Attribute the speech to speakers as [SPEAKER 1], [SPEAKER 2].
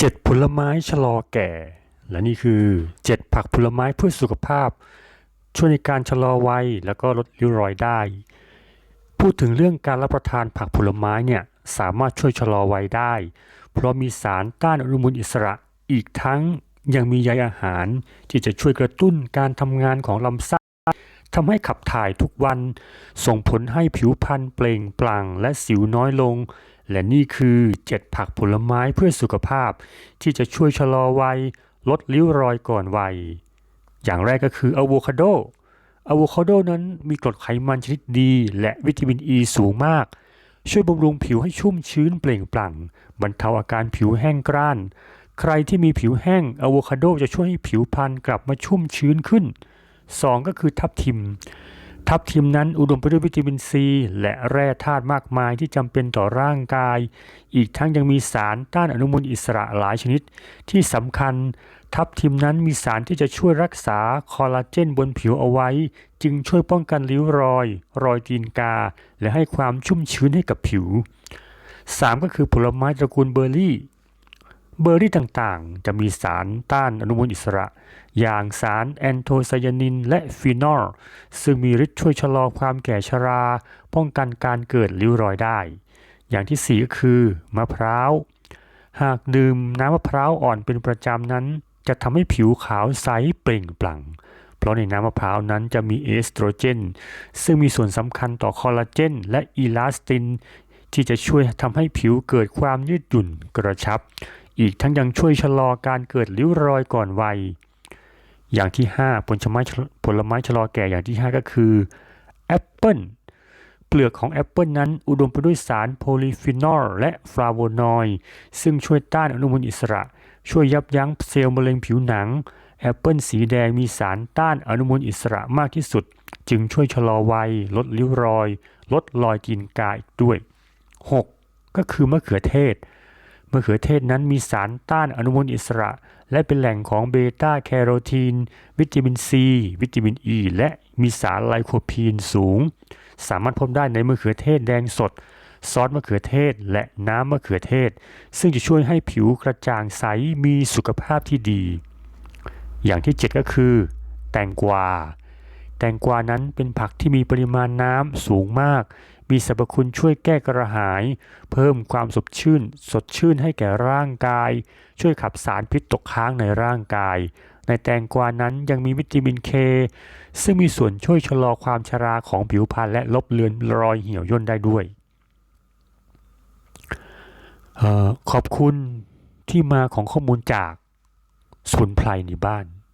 [SPEAKER 1] เจ็ดผลไม้ชะลอแก่ และนี่คือเจ็ดผักผลไม้เพื่อสุขภาพ ช่วยในการชะลอวัยแล้วก็ลดริ้วรอยได้ พูดถึงเรื่องการรับประทานผักผลไม้เนี่ยสามารถช่วยชะลอวัยได้ เพราะมีสารต้านอนุมูลอิสระอีกทั้งยังมีใยอาหารที่จะช่วยกระตุ้นการทำงานของลำไส้ทำให้ขับถ่ายทุกวัน ส่งผลให้ผิวพรรณเปล่งปลั่งและสิวน้อยลง และนี่คือ 7 ผักผลไม้เพื่อสุขภาพ ที่จะช่วยชะลอวัย ลดริ้วรอยก่อนวัย อย่างแรกก็คืออะโวคาโดอะโวคาโดนั้นมีกรดไขมันชนิดดี และวิตามินอ e ีสูงมาก ช่วยบำรุงผิวให้ชุ่มชื้นเปล่งปลั่ง บรรเทาอาการผิวแห้งกร้าน ใครที่มีผิวแห้งอะโวคาโดจะช่วยให้ผิวพรรณกลับมาชุ่มชื้นขึ้น 2 ก็คือทับทิม ทับทิมนั้นอุดมไปด้วยวิตามินซี และแร่ธาตุมากมายที่จำเป็นต่อร่างกาย อีกทั้งยังมีสารต้านอนุมูลอิสระหลายชนิด ที่สำคัญ ทับทิมนั้นมีสารที่จะช่วยรักษาคอลลาเจนบนผิวเอาไว้ จึงช่วยป้องกันริ้วรอย รอยตีนกา และให้ความชุ่มชื้นให้กับผิว 3 ก็คือผลไม้ตระกูลเบอร์รี่ เบอร์รี่ต่างๆ จะมีสารต้านอนุมูลอิสระ อย่างสารแอนโทไซยานินและฟีนอล ซึ่งมีฤทธิ์ช่วยชะลอความแก่ชรา ป้องกันการเกิดริ้วรอยได้ อย่างที่สี่ก็คือ มะพร้าว หากดื่มน้ำมะพร้าวอ่อนเป็นประจำนั้น จะทำให้ผิวขาวใสเปล่งปลั่ง เพราะในน้ำมะพร้าวนั้นจะมีเอสโตรเจน ซึ่งมีส่วนสำคัญต่อคอลลาเจน และอีลาสติน ที่จะช่วยทำให้ผิวเกิดความยืดหยุ่นกระชับ อีกทั้งยังช่วยชะลอการเกิดริ้วรอยก่อนวัย อย่างที่ 5 ผลไม้ผลไม้ชะลอแก่อย่างที่ 5 ก็คือแอปเปิลเปลือกของแอปเปิลนั้นอุดมไปด้วยสารโพลีฟีนอลและฟลาโวนอยด์ซึ่งช่วยต้านอนุมูลอิสระ ช่วยยับยั้งเซลล์มะเร็งผิวหนัง แอปเปิลสีแดงมีสารต้านอนุมูลอิสระมากที่สุด จึงช่วยชะลอวัย ลดริ้วรอย ลดรอยตีนกาอีกด้วย 6. ก็คือมะเขือเทศ มะเขือเทศนั้นมีสารต้านอนุมูลอิสระ และเป็นแหล่งของเบต้าแคโรทีน วิตามินซี วิตามินอ e, ีและมีสารไลโคพีนสูง สามารถพบได้ในมะเขือเทศแดงสด ซอสมะเขือเทศและน้ำมะเขือเทศ ซึ่งจะช่วยให้ผิวกระจ่างใสมีสุขภาพที่ดี อย่างที่ 7 ก็คือ แตงกวา แตงกวานั้นเป็นผักที่มีปริมาณน้ำสูงมาก มีสรรพคุณช่วยแก้กระหาย เพิ่มความสดชื่น สดชื่นให้แก่ร่างกาย ช่วยขับสารพิษตกค้างในร่างกาย ในแตงกวานั้นยังมีวิตามินเค ซึ่งมีส่วนช่วยชะลอความชราของผิวพรรณและลบเลือนรอยเหี่ยวย่นได้ด้วยออขอบคุณที่มาของข้อมูลจากสมุนไพรในบ้าน